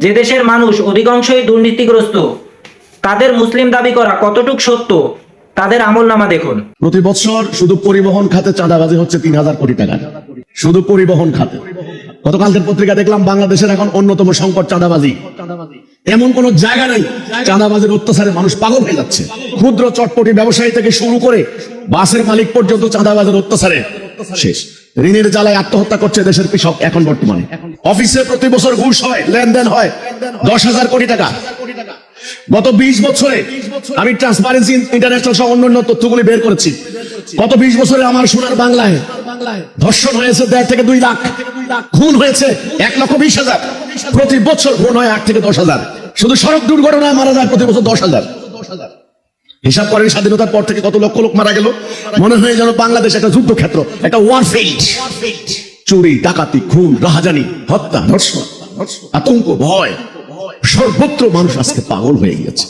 যে দেশের মানুষ অধিকাংশই দুর্নীতিগ্রস্ত, তাদের মুসলিম দাবি করা কতটুক সত্য, তাদের আমলনামা দেখুন। প্রতি বছর শুধু পরিবহন খাতে চাঁদাবাজি হচ্ছে তিন হাজার কোটি টাকা শুধু পরিবহন খাতে। গতকালকের পত্রিকা দেখলাম বাংলাদেশের এখন অন্যতম সংকট চাঁদাবাজি। এমন কোন জায়গা নেই, চাঁদাবাজির অত্যাচারে মানুষ পাগল হয়ে যাচ্ছে। ক্ষুদ্র চটপটি ব্যবসায়ী থেকে শুরু করে বাসের মালিক পর্যন্ত চাঁদাবাজের অত্যাচারে শেষ। ঋণের জ্বালায় আত্মহত্যা করছে দেশের কৃষক এখন বর্তমানে। অফিসে প্রতি বছর ঘুষ হয়, লেনদেন হয়, দশ হাজার কোটি টাকা। গত বিশ বছরে আমি ট্রান্সপারেন্সি ইন্টারন্যাশনাল সহ অন্যান্য তথ্যগুলি বের করেছি। গত বিশ বছরে আমার সোনার বাংলায় ধর্ষণ হয়েছে দেড় থেকে দুই লাখ, খুন হয়েছে এক লক্ষ বিশ হাজার। প্রতি বছর খুন হয় আট থেকে দশ হাজার। শুধু সড়ক দুর্ঘটনায় মারা যায় প্রতি বছর দশ হাজার। হিসাব করেন স্বাধীনতার পর থেকে কত লক্ষ লোক মারা গেল। মনে হয় যেন বাংলাদেশ একটা যুদ্ধক্ষেত্র, একটা ওয়ার ফিল্ড চুরি ডাকাতি খুন রাহাজানি হত্যা ধর্ষণ আতঙ্ক ভয়। সর্বত্র মানুষ আজকে পাগল হয়ে গিয়েছে